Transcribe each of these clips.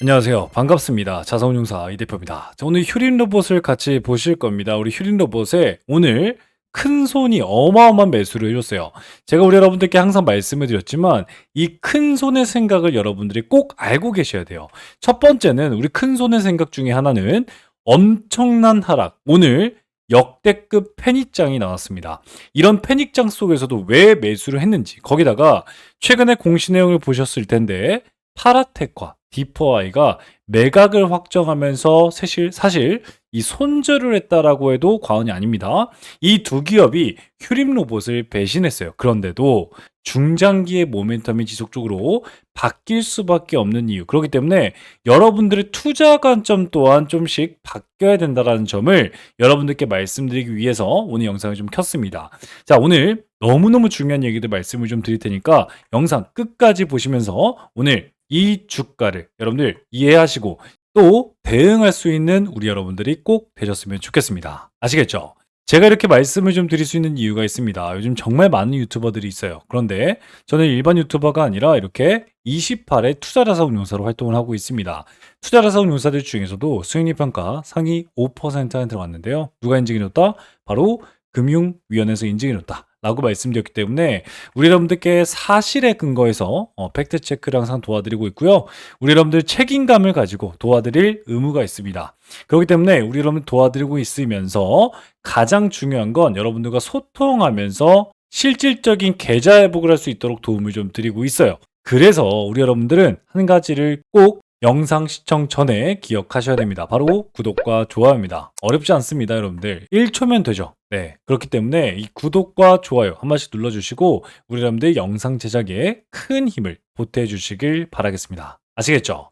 안녕하세요. 반갑습니다. 자성운용사 이 대표입니다. 자, 오늘 휴림 로봇을 같이 보실 겁니다. 우리 휴림 로봇에 오늘 큰 손이 어마어마한 매수를 해줬어요. 제가 우리 여러분들께 항상 말씀을 드렸지만 이 큰 손의 생각을 여러분들이 꼭 알고 계셔야 돼요. 첫 번째는 우리 큰 손의 생각 중에 하나는 엄청난 하락. 오늘 역대급 패닉장이 나왔습니다. 이런 패닉장 속에서도 왜 매수를 했는지 거기다가 최근에 공시 내용을 보셨을 텐데 파라텍과 디퍼아이가 매각을 확정하면서 사실, 사실 이 손절을 했다라고 해도 과언이 아닙니다. 이 두 기업이 휴림 로봇을 배신했어요. 그런데도 중장기의 모멘텀이 지속적으로 바뀔 수밖에 없는 이유. 그렇기 때문에 여러분들의 투자 관점 또한 좀씩 바뀌어야 된다는 점을 여러분들께 말씀드리기 위해서 오늘 영상을 좀 켰습니다. 자, 오늘 너무너무 중요한 얘기들 말씀을 좀 드릴 테니까 영상 끝까지 보시면서 오늘 이 주가를 여러분들 이해하시고 또 대응할 수 있는 우리 여러분들이 꼭 되셨으면 좋겠습니다. 아시겠죠? 제가 이렇게 말씀을 좀 드릴 수 있는 이유가 있습니다. 요즘 정말 많은 유튜버들이 있어요. 그런데 저는 일반 유튜버가 아니라 이렇게 28의 투자자사 운용사로 활동을 하고 있습니다. 투자자사 운용사들 중에서도 수익률 평가 상위 5%에 들어갔는데요. 누가 인증해줬다? 바로 금융위원회에서 인증해줬다. 라고 말씀드렸기 때문에 우리 여러분들께 사실에 근거해서 어, 팩트 체크를 항상 도와드리고 있고요. 우리 여러분들 책임감을 가지고 도와드릴 의무가 있습니다. 그렇기 때문에 우리 여러분 도와드리고 있으면서 가장 중요한 건 여러분들과 소통하면서 실질적인 계좌 회복을 할 수 있도록 도움을 좀 드리고 있어요. 그래서 우리 여러분들은 한 가지를 꼭 영상 시청 전에 기억하셔야 됩니다. 바로 구독과 좋아요입니다. 어렵지 않습니다, 여러분들. 1초면 되죠. 네. 그렇기 때문에 이 구독과 좋아요 한 번씩 눌러주시고 우리 여러분들 영상 제작에 큰 힘을 보태주시길 바라겠습니다. 아시겠죠?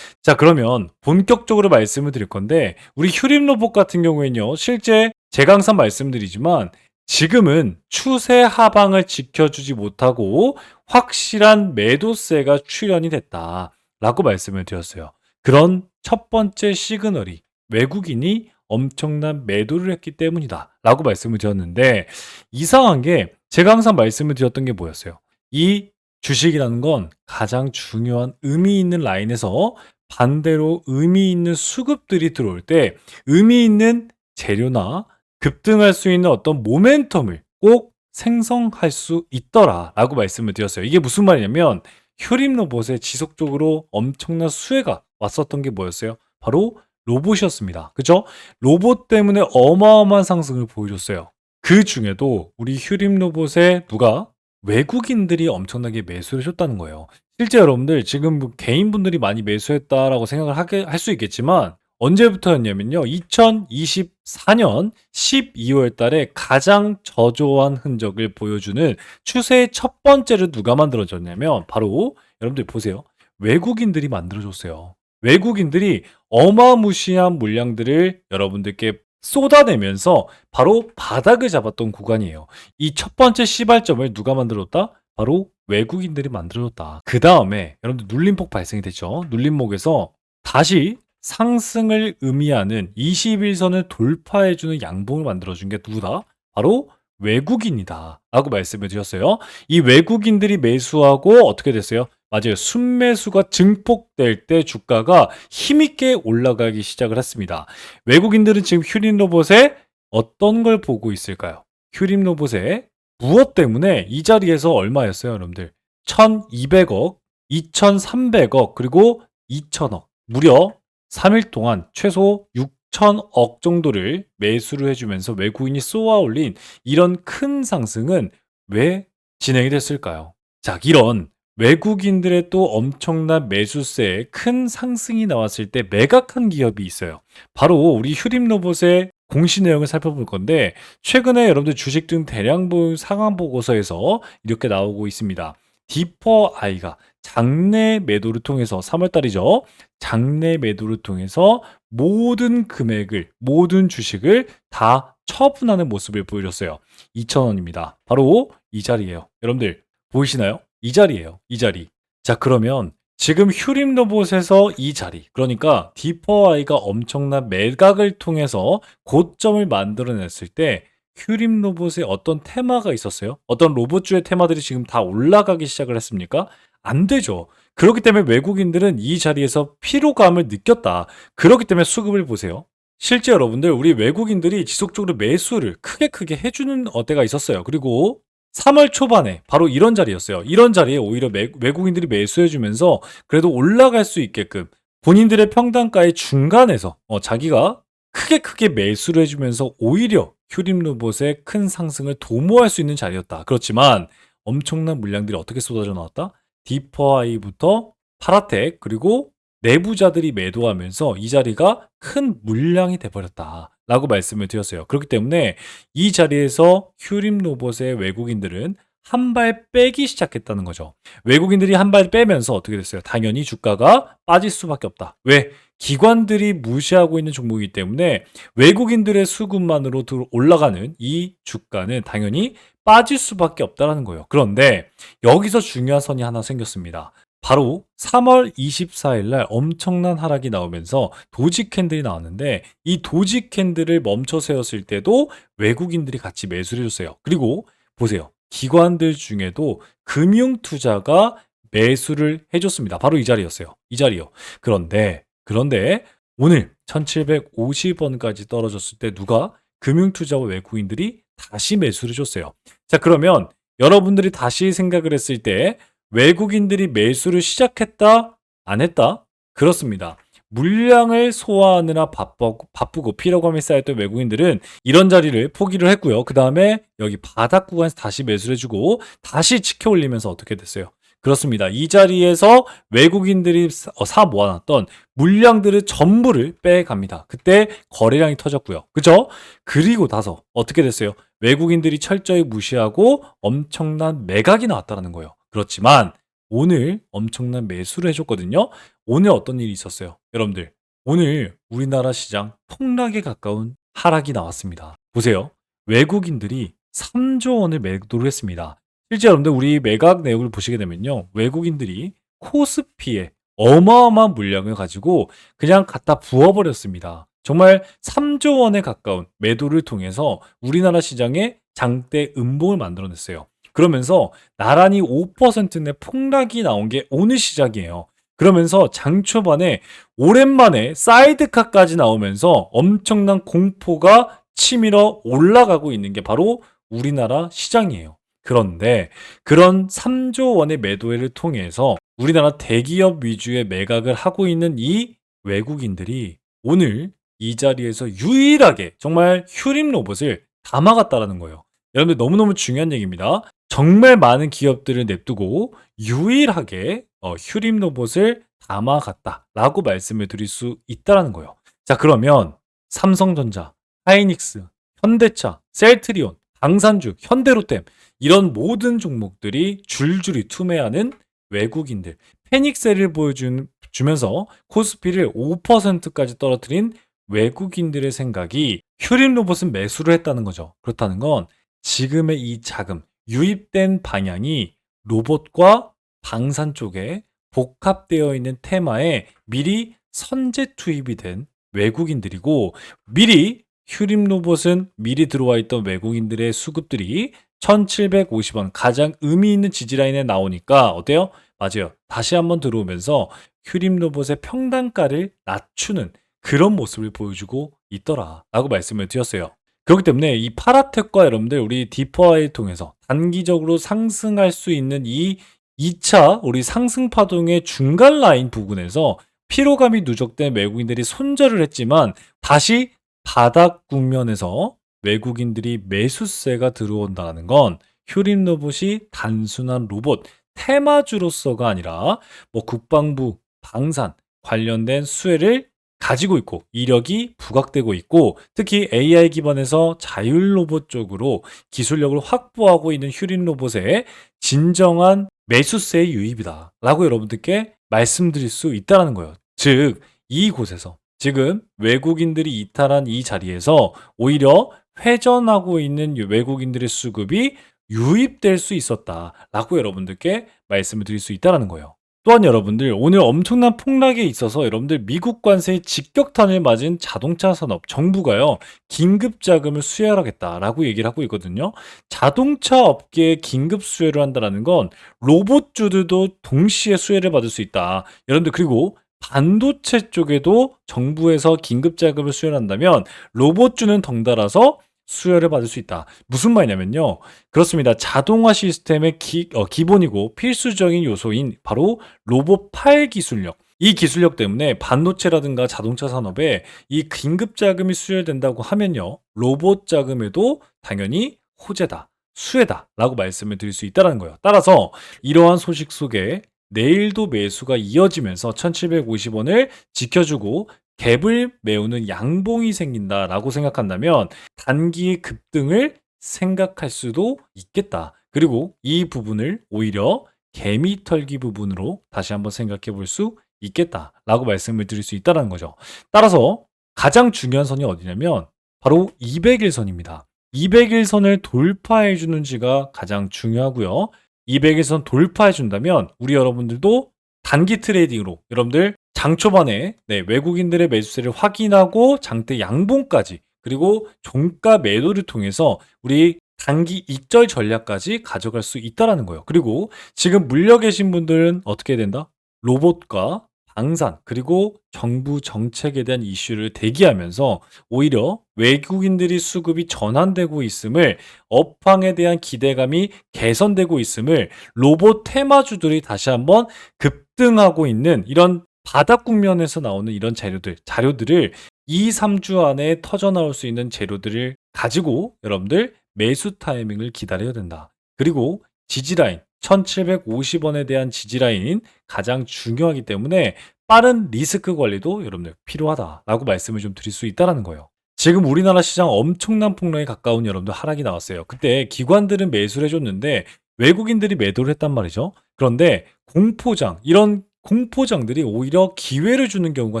자, 그러면 본격적으로 말씀을 드릴 건데 우리 휴림 로봇 같은 경우에는요. 실제 제가 항상 말씀드리지만 지금은 추세 하방을 지켜주지 못하고 확실한 매도세가 출현이 됐다. 라고 말씀을 드렸어요. 그런 첫 번째 시그널이 외국인이 엄청난 매도를 했기 때문이다. 라고 말씀을 드렸는데, 이상한 게 제가 항상 말씀을 드렸던 게 뭐였어요? 이 주식이라는 건 가장 중요한 의미 있는 라인에서 반대로 의미 있는 수급들이 들어올 때 의미 있는 재료나 급등할 수 있는 어떤 모멘텀을 꼭 생성할 수 있더라 라고 말씀을 드렸어요. 이게 무슨 말이냐면 휴림 로봇에 지속적으로 엄청난 수혜가 왔었던 게 뭐였어요? 바로 로봇이었습니다. 그죠? 로봇 때문에 어마어마한 상승을 보여줬어요. 그 중에도 우리 휴림 로봇에 누가 외국인들이 엄청나게 매수를 해줬다는 거예요. 실제 여러분들 지금 뭐 개인분들이 많이 매수했다라고 생각을 하게 할 수 있겠지만 언제부터였냐면요. 2024년 12월 달에 가장 저조한 흔적을 보여주는 추세의 첫 번째를 누가 만들어줬냐면 바로 여러분들 보세요. 외국인들이 만들어줬어요. 외국인들이 어마무시한 물량들을 여러분들께 쏟아내면서 바로 바닥을 잡았던 구간이에요. 이 첫 번째 시발점을 누가 만들었다? 바로 외국인들이 만들어줬다. 그 다음에 여러분들 눌림폭 발생이 됐죠. 눌림목에서 다시 상승을 의미하는 21선을 돌파해주는 양봉을 만들어준 게 누구다? 바로 외국인이다. 라고 말씀을 드렸어요. 이 외국인들이 매수하고 어떻게 됐어요? 맞아요. 순매수가 증폭될 때 주가가 힘있게 올라가기 시작을 했습니다. 외국인들은 지금 휴림 로봇에 어떤 걸 보고 있을까요? 휴림 로봇에 무엇 때문에 이 자리에서 얼마였어요, 여러분들? 1200억, 2300억, 그리고 2000억. 무려 3일 동안 최소 6천억 정도를 매수를 해주면서 외국인이 쏘아 올린 이런 큰 상승은 왜 진행이 됐을까요? 자, 이런 외국인들의 또 엄청난 매수세에 큰 상승이 나왔을 때 매각한 기업이 있어요. 바로 우리 휴림 로봇의 공시 내용을 살펴볼 건데 최근에 여러분들 주식 등 대량 상황 보고서에서 이렇게 나오고 있습니다. 디퍼 아이가 장내 매도를 통해서 3월 달이죠. 장내 매도를 통해서 모든 금액을 모든 주식을 다 처분하는 모습을 보여줬어요. 2,000원입니다. 바로 이 자리예요. 여러분들 보이시나요? 이 자리예요. 이 자리. 자, 그러면 지금 휴림 로봇에서 이 자리, 그러니까 디퍼아이가 엄청난 매각을 통해서 고점을 만들어냈을 때 휴림 로봇에 어떤 테마가 있었어요? 어떤 로봇주의 테마들이 지금 다 올라가기 시작을 했습니까? 안 되죠. 그렇기 때문에 외국인들은 이 자리에서 피로감을 느꼈다. 그렇기 때문에 수급을 보세요. 실제 여러분들 우리 외국인들이 지속적으로 매수를 크게 크게 해주는 어, 때가 있었어요. 그리고 3월 초반에 바로 이런 자리였어요. 이런 자리에 오히려 매- 외국인들이 매수해주면서 그래도 올라갈 수 있게끔 본인들의 평단가의 중간에서 어, 자기가 크게 크게 매수를 해주면서 오히려 휴림 로봇의 큰 상승을 도모할 수 있는 자리였다. 그렇지만 엄청난 물량들이 어떻게 쏟아져 나왔다? 디퍼아이부터 파라텍 그리고 내부자들이 매도하면서 이 자리가 큰 물량이 돼버렸다. 라고 말씀을 드렸어요. 그렇기 때문에 이 자리에서 휴림 로봇의 외국인들은 한 발 빼기 시작했다는 거죠. 외국인들이 한 발 빼면서 어떻게 됐어요? 당연히 주가가 빠질 수밖에 없다. 왜? 기관들이 무시하고 있는 종목이기 때문에 외국인들의 수급만으로 들- 올라가는 이 주가는 당연히 빠질 수밖에 없다라는 거예요. 그런데 여기서 중요한 선이 하나 생겼습니다. 바로 3월 24일 날 엄청난 하락이 나오면서 도지 캔들이 나왔는데 이 도지 캔들을 멈춰 세웠을 때도 외국인들이 같이 매수를 해줬어요. 그리고 보세요. 기관들 중에도 금융 투자가 매수를 해줬습니다. 바로 이 자리였어요. 이 자리요. 그런데 그런데 오늘 1750원까지 떨어졌을 때 누가 금융 투자와 외국인들이 다시 매수를 해줬어요. 자 그러면 여러분들이 다시 생각을 했을 때 외국인들이 매수를 시작했다? 안 했다? 그렇습니다. 물량을 소화하느라 바쁘고, 바쁘고 피로감이 쌓였던 외국인들은 이런 자리를 포기를 했고요. 그 다음에 여기 바닥 구간에서 다시 매수를 해주고 다시 지켜 올리면서 어떻게 됐어요? 그렇습니다. 이 자리에서 외국인들이 사- 어, 사 모아놨던 물량들을 전부를 빼갑니다. 그때 거래량이 터졌고요. 그죠? 그리고 나서 어떻게 됐어요? 외국인들이 철저히 무시하고 엄청난 매각이 나왔다는 거예요. 그렇지만 오늘 엄청난 매수를 해줬거든요. 오늘 어떤 일이 있었어요? 여러분들, 오늘 우리나라 시장 폭락에 가까운 하락이 나왔습니다. 보세요. 외국인들이 3조 원을 매도를 했습니다. 실제 여러분들 우리 매각 내역을 보시게 되면요. 외국인들이 코스피에 어마어마한 물량을 가지고 그냥 갖다 부어버렸습니다. 정말 3조 원에 가까운 매도를 통해서 우리나라 시장에 장대 음봉을 만들어냈어요. 그러면서 나란히 5%내 폭락이 나온 게 오늘 시작이에요. 그러면서 장 초반에 오랜만에 사이드카까지 나오면서 엄청난 공포가 치밀어 올라가고 있는 게 바로 우리나라 시장이에요. 그런데 그런 3조 원의 매도를 통해서 우리나라 대기업 위주의 매각을 하고 있는 이 외국인들이 오늘 이 자리에서 유일하게 정말 휴림 로봇을 다 막았다라는 거예요. 여러분들 너무너무 중요한 얘기입니다. 정말 많은 기업들을 냅두고 유일하게 어, 휴림 로봇을 담아갔다라고 말씀을 드릴 수 있다라는 거예요. 자 그러면 삼성전자, 하이닉스, 현대차, 셀트리온, 방산주, 현대로템 이런 모든 종목들이 줄줄이 투매하는 외국인들 패닉셀을 보여주면서 코스피를 5%까지 떨어뜨린 외국인들의 생각이 휴림 로봇은 매수를 했다는 거죠. 그렇다는 건 지금의 이 자금, 유입된 방향이 로봇과 방산 쪽에 복합되어 있는 테마에 미리 선제 투입이 된 외국인들이고 미리 휴림 로봇은 미리 들어와 있던 외국인들의 수급들이 1750원 가장 의미 있는 지지라인에 나오니까 어때요? 맞아요. 다시 한번 들어오면서 휴림 로봇의 평단가를 낮추는 그런 모습을 보여주고 있더라 라고 말씀을 드렸어요. 그렇기 때문에 이 파라텍과 여러분들 우리 디퍼아이 통해서 단기적으로 상승할 수 있는 이 2차 우리 상승 파동의 중간 라인 부분에서 피로감이 누적된 외국인들이 손절을 했지만 다시 바닥 국면에서 외국인들이 매수세가 들어온다는 건 휴림 로봇이 단순한 로봇 테마주로서가 아니라 뭐 국방부, 방산 관련된 수혜를 가지고 있고 이력이 부각되고 있고 특히 AI 기반에서 자율 로봇 쪽으로 기술력을 확보하고 있는 휴림 로봇의 진정한 매수세의 유입이다 라고 여러분들께 말씀드릴 수 있다는 거예요. 즉 이곳에서 지금 외국인들이 이탈한 이 자리에서 오히려 회전하고 있는 외국인들의 수급이 유입될 수 있었다라고 여러분들께 말씀을 드릴 수 있다는 거예요. 또한 여러분들 오늘 엄청난 폭락에 있어서 여러분들 미국 관세의 직격탄을 맞은 자동차 산업 정부가요 긴급 자금을 수혈하겠다라고 얘기를 하고 있거든요. 자동차 업계에 긴급 수혜를 한다라는 건 로봇주들도 동시에 수혜를 받을 수 있다. 여러분들 그리고 반도체 쪽에도 정부에서 긴급 자금을 수혈한다면 로봇주는 덩달아서 수혈을 받을 수 있다. 무슨 말이냐면요. 그렇습니다. 자동화 시스템의 기, 어, 기본이고 필수적인 요소인 바로 로봇 팔 기술력. 이 기술력 때문에 반도체라든가 자동차 산업에 이 긴급 자금이 수혈된다고 하면요. 로봇 자금에도 당연히 호재다. 수혜다. 라고 말씀을 드릴 수 있다는 거예요. 따라서 이러한 소식 속에 내일도 매수가 이어지면서 1750원을 지켜주고 갭을 메우는 양봉이 생긴다라고 생각한다면 단기 급등을 생각할 수도 있겠다. 그리고 이 부분을 오히려 개미 털기 부분으로 다시 한번 생각해 볼 수 있겠다라고 말씀을 드릴 수 있다는 거죠. 따라서 가장 중요한 선이 어디냐면 바로 200일 선입니다. 200일 선을 돌파해 주는지가 가장 중요하고요. 200일 선 돌파해 준다면 우리 여러분들도 단기 트레이딩으로 여러분들 장 초반에 네, 외국인들의 매수세를 확인하고 장대 양봉까지 그리고 종가 매도를 통해서 우리 단기 익절 전략까지 가져갈 수 있다라는 거예요. 그리고 지금 물려 계신 분들은 어떻게 된다? 로봇과 방산 그리고 정부 정책에 대한 이슈를 대기하면서 오히려 외국인들이 수급이 전환되고 있음을 업황에 대한 기대감이 개선되고 있음을 로봇 테마주들이 다시 한번 급등하고 있는 이런 바닥 국면에서 나오는 이런 자료들, 자료들을 2, 3주 안에 터져 나올 수 있는 재료들을 가지고 여러분들 매수 타이밍을 기다려야 된다. 그리고 지지라인 1750원에 대한 지지라인 가장 중요하기 때문에 빠른 리스크 관리도 여러분들 필요하다라고 말씀을 좀 드릴 수 있다라는 거예요. 지금 우리나라 시장 엄청난 폭락에 가까운 여러분들 하락이 나왔어요. 그때 기관들은 매수를 해줬는데 외국인들이 매도를 했단 말이죠. 그런데 공포장, 이런 공포장들이 오히려 기회를 주는 경우가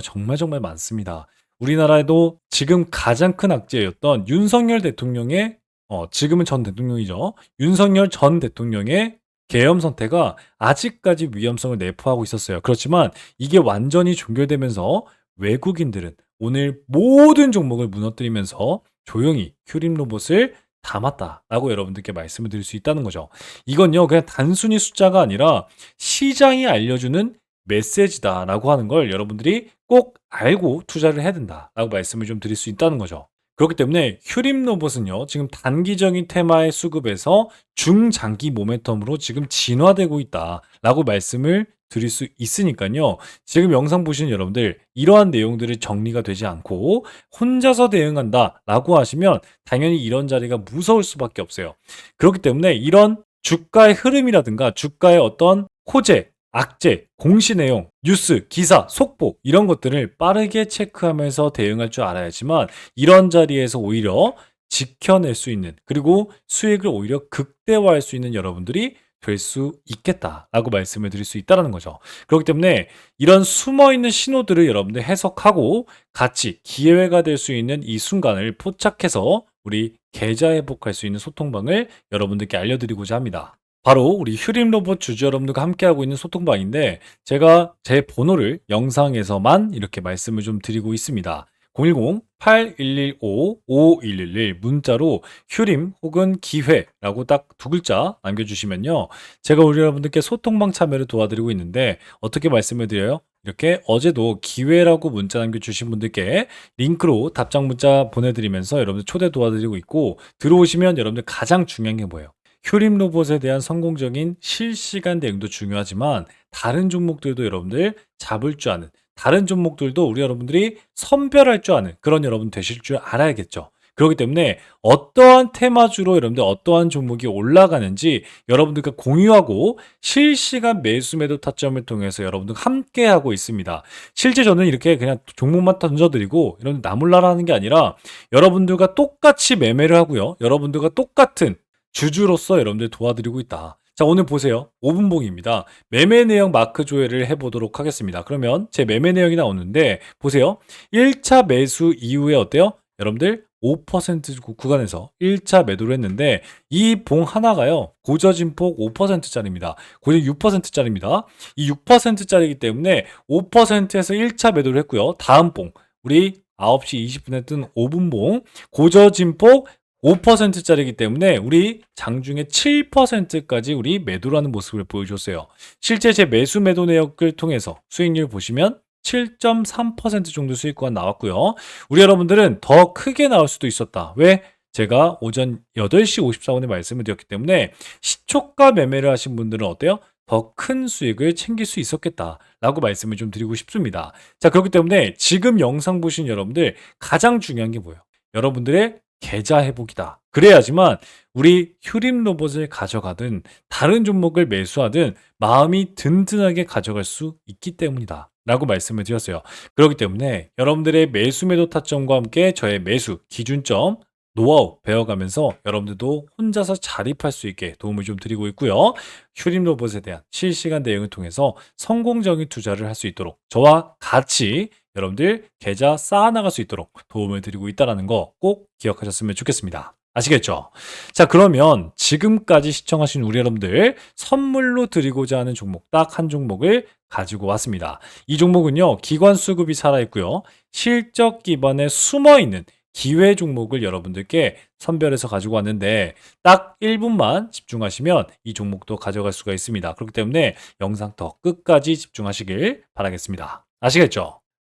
정말 정말 많습니다. 우리나라에도 지금 가장 큰 악재였던 윤석열 대통령의 어, 지금은 전 대통령이죠. 윤석열 전 대통령의 계엄 선택가 아직까지 위험성을 내포하고 있었어요. 그렇지만 이게 완전히 종결되면서 외국인들은 오늘 모든 종목을 무너뜨리면서 조용히 휴림 로봇을 담았다라고 여러분들께 말씀을 드릴 수 있다는 거죠. 이건요, 그냥 단순히 숫자가 아니라 시장이 알려주는 메시지다라고 하는 걸 여러분들이 꼭 알고 투자를 해야 된다라고 말씀을 좀 드릴 수 있다는 거죠. 그렇기 때문에 휴림 로봇은요, 지금 단기적인 테마의 수급에서 중장기 모멘텀으로 지금 진화되고 있다라고 말씀을 드릴 수 있으니까요. 지금 영상 보시는 여러분들 이러한 내용들이 정리가 되지 않고 혼자서 대응한다라고 하시면 당연히 이런 자리가 무서울 수밖에 없어요. 그렇기 때문에 이런 주가의 흐름이라든가 주가의 어떤 호재, 악재, 공시 내용, 뉴스, 기사, 속보 이런 것들을 빠르게 체크하면서 대응할 줄 알아야지만 이런 자리에서 오히려 지켜낼 수 있는 그리고 수익을 오히려 극대화할 수 있는 여러분들이 될 수 있겠다라고 말씀을 드릴 수 있다는 거죠. 그렇기 때문에 이런 숨어 있는 신호들을 여러분들 해석하고 같이 기회가 될 수 있는 이 순간을 포착해서 우리 계좌 회복할 수 있는 소통방을 여러분들께 알려드리고자 합니다. 바로 우리 휴림 로봇 주주 여러분들과 함께하고 있는 소통방인데 제가 제 번호를 영상에서만 이렇게 말씀을 좀 드리고 있습니다. 010-8115-5111 문자로 휴림 혹은 기회라고 딱 두 글자 남겨주시면요. 제가 우리 여러분들께 소통방 참여를 도와드리고 있는데 어떻게 말씀을 드려요? 이렇게 어제도 기회라고 문자 남겨주신 분들께 링크로 답장 문자 보내드리면서 여러분들 초대 도와드리고 있고 들어오시면 여러분들 가장 중요한 게 뭐예요? 휴림 로봇에 대한 성공적인 실시간 대응도 중요하지만 다른 종목들도 여러분들 잡을 줄 아는 다른 종목들도 우리 여러분들이 선별할 줄 아는 그런 여러분 되실 줄 알아야겠죠. 그렇기 때문에 어떠한 테마주로 여러분들 어떠한 종목이 올라가는지 여러분들과 공유하고 실시간 매수 매도 타점을 통해서 여러분들 함께 하고 있습니다. 실제 저는 이렇게 그냥 종목만 던져드리고 이런 나몰라라 하는 게 아니라 여러분들과 똑같이 매매를 하고요. 여러분들과 똑같은 주주로서 여러분들 도와드리고 있다. 자, 오늘 보세요. 5분봉입니다. 매매 내용 마크 조회를 해보도록 하겠습니다. 그러면 제 매매 내용이 나오는데, 보세요. 1차 매수 이후에 어때요? 여러분들 5% 구- 구간에서 1차 매도를 했는데 이 봉 하나가요. 고저진 폭 5%짜리입니다. 고저진 6%짜리입니다. 이 6%짜리이기 때문에 5%에서 1차 매도를 했고요. 다음 봉 우리 9시 20분에 뜬 5분 봉 고저진 폭 5%짜리이기 때문에 우리 장중에 7%까지 우리 매도라는 모습을 보여줬어요. 실제 제 매수 매도 내역을 통해서 수익률 보시면 7.3% 정도 수익권 나왔고요. 우리 여러분들은 더 크게 나올 수도 있었다. 왜? 제가 오전 8시 54분에 말씀을 드렸기 때문에 시초가 매매를 하신 분들은 어때요? 더 큰 수익을 챙길 수 있었겠다라고 말씀을 좀 드리고 싶습니다. 자, 그렇기 때문에 지금 영상 보신 여러분들 가장 중요한 게 뭐예요? 여러분들의 계좌 회복이다. 그래야지만 우리 휴림 로봇을 가져가든 다른 종목을 매수하든 마음이 든든하게 가져갈 수 있기 때문이다. 라고 말씀을 드렸어요. 그렇기 때문에 여러분들의 매수 매도 타점과 함께 저의 매수 기준점 노하우 배워가면서 여러분들도 혼자서 자립할 수 있게 도움을 좀 드리고 있고요. 휴림 로봇에 대한 실시간 대응을 통해서 성공적인 투자를 할 수 있도록 저와 같이 여러분들 계좌 쌓아나갈 수 있도록 도움을 드리고 있다는 거 꼭 기억하셨으면 좋겠습니다. 아시겠죠? 자, 그러면 지금까지 시청하신 우리 여러분들 선물로 드리고자 하는 종목 딱 한 종목을 가지고 왔습니다. 이 종목은요, 기관 수급이 살아있고요, 실적 기반에 숨어 있는 기회 종목을 여러분들께 선별해서 가지고 왔는데 딱 1분만 집중하시면 이 종목도 가져갈 수가 있습니다. 그렇기 때문에 영상 더 끝까지 집중하시길 바라겠습니다. 아시겠죠?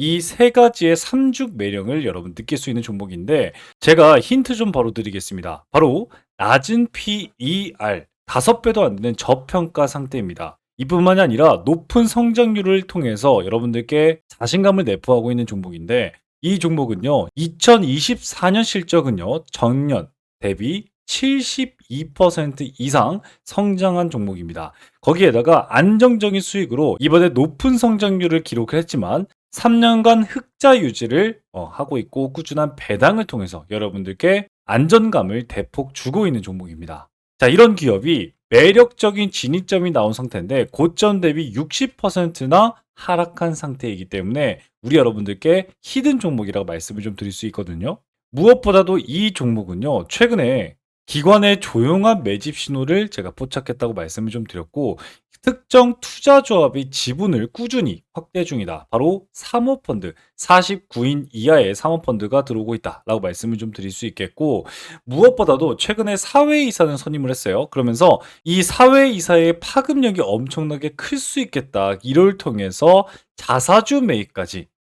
이 세 가지의 삼죽 매력을 여러분 느낄 수 있는 종목인데 제가 힌트 좀 바로 드리겠습니다. 바로 낮은 PER 다섯 배도 안 되는 저평가 상태입니다. 이뿐만이 아니라 높은 성장률을 통해서 여러분들께 자신감을 내포하고 있는 종목인데 이 종목은요 2024년 실적은요 전년 대비 72% 이상 성장한 종목입니다. 거기에다가 안정적인 수익으로 이번에 높은 성장률을 기록을 했지만 3년간 흑자 유지를 어, 하고 있고 꾸준한 배당을 통해서 여러분들께 안전감을 대폭 주고 있는 종목입니다. 자, 이런 기업이 매력적인 진입점이 나온 상태인데 고점 대비 60%나 하락한 상태이기 때문에 우리 여러분들께 히든 종목이라고 말씀을 좀 드릴 수 있거든요. 무엇보다도 이 종목은요, 최근에 기관의 조용한 매집 신호를 제가 포착했다고 말씀을 좀 드렸고, 특정 투자 조합이 지분을 꾸준히 확대 중이다. 바로 사모펀드, 49인 이하의 사모펀드가 들어오고 있다라고 말씀을 좀 드릴 수 있겠고, 무엇보다도 최근에 사회이사는 선임을 했어요. 그러면서 이 사회이사의 파급력이 엄청나게 클 수 있겠다. 이를 통해서 자사주 매입까지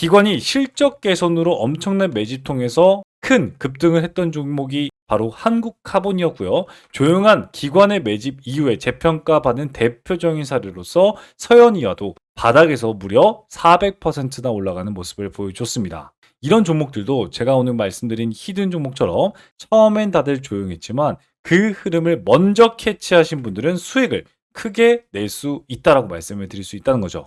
기관이 실적 개선으로 엄청난 매집 통해서 큰 급등을 했던 종목이 바로 한국카본이었고요. 조용한 기관의 매집 이후에 재평가 받은 대표적인 사례로서 서현이와도 바닥에서 무려 400%나 올라가는 모습을 보여줬습니다. 이런 종목들도 제가 오늘 말씀드린 히든 종목처럼 처음엔 다들 조용했지만 그 흐름을 먼저 캐치하신 분들은 수익을 크게 낼 수 있다라고 말씀을 드릴 수 있다는 거죠.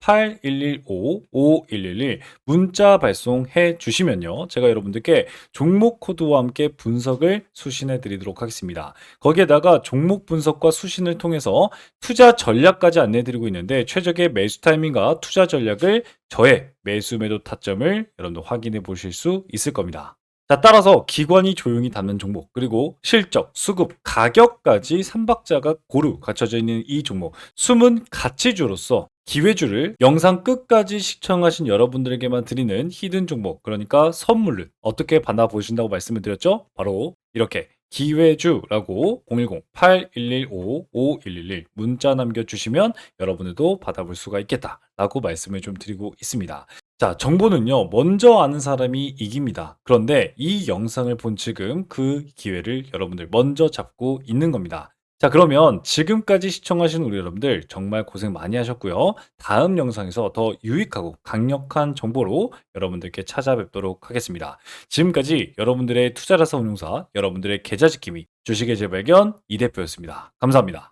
010-8115-5111 문자 발송해 주시면요. 제가 여러분들께 종목 코드와 함께 분석을 수신해 드리도록 하겠습니다. 거기에다가 종목 분석과 수신을 통해서 투자 전략까지 안내 드리고 있는데 최적의 매수 타이밍과 투자 전략을 저의 매수 매도 타점을 여러분들 확인해 보실 수 있을 겁니다. 자, 따라서 기관이 조용히 담는 종목, 그리고 실적, 수급, 가격까지 삼박자가 고루 갖춰져 있는 이 종목, 숨은 가치주로서 기회주를 영상 끝까지 시청하신 여러분들에게만 드리는 히든 종목, 그러니까 선물을 어떻게 받아보신다고 말씀을 드렸죠? 바로 이렇게 기회주라고 010-8115-5111 문자 남겨주시면 여러분들도 받아볼 수가 있겠다라고 말씀을 좀 드리고 있습니다. 자, 정보는요, 먼저 아는 사람이 이깁니다. 그런데 이 영상을 본 지금 그 기회를 여러분들 먼저 잡고 있는 겁니다. 자, 그러면 지금까지 시청하신 우리 여러분들 정말 고생 많이 하셨고요. 다음 영상에서 더 유익하고 강력한 정보로 여러분들께 찾아뵙도록 하겠습니다. 지금까지 여러분들의 투자라서 운용사, 여러분들의 계좌 지킴이, 주식의 재발견 이 대표였습니다. 감사합니다.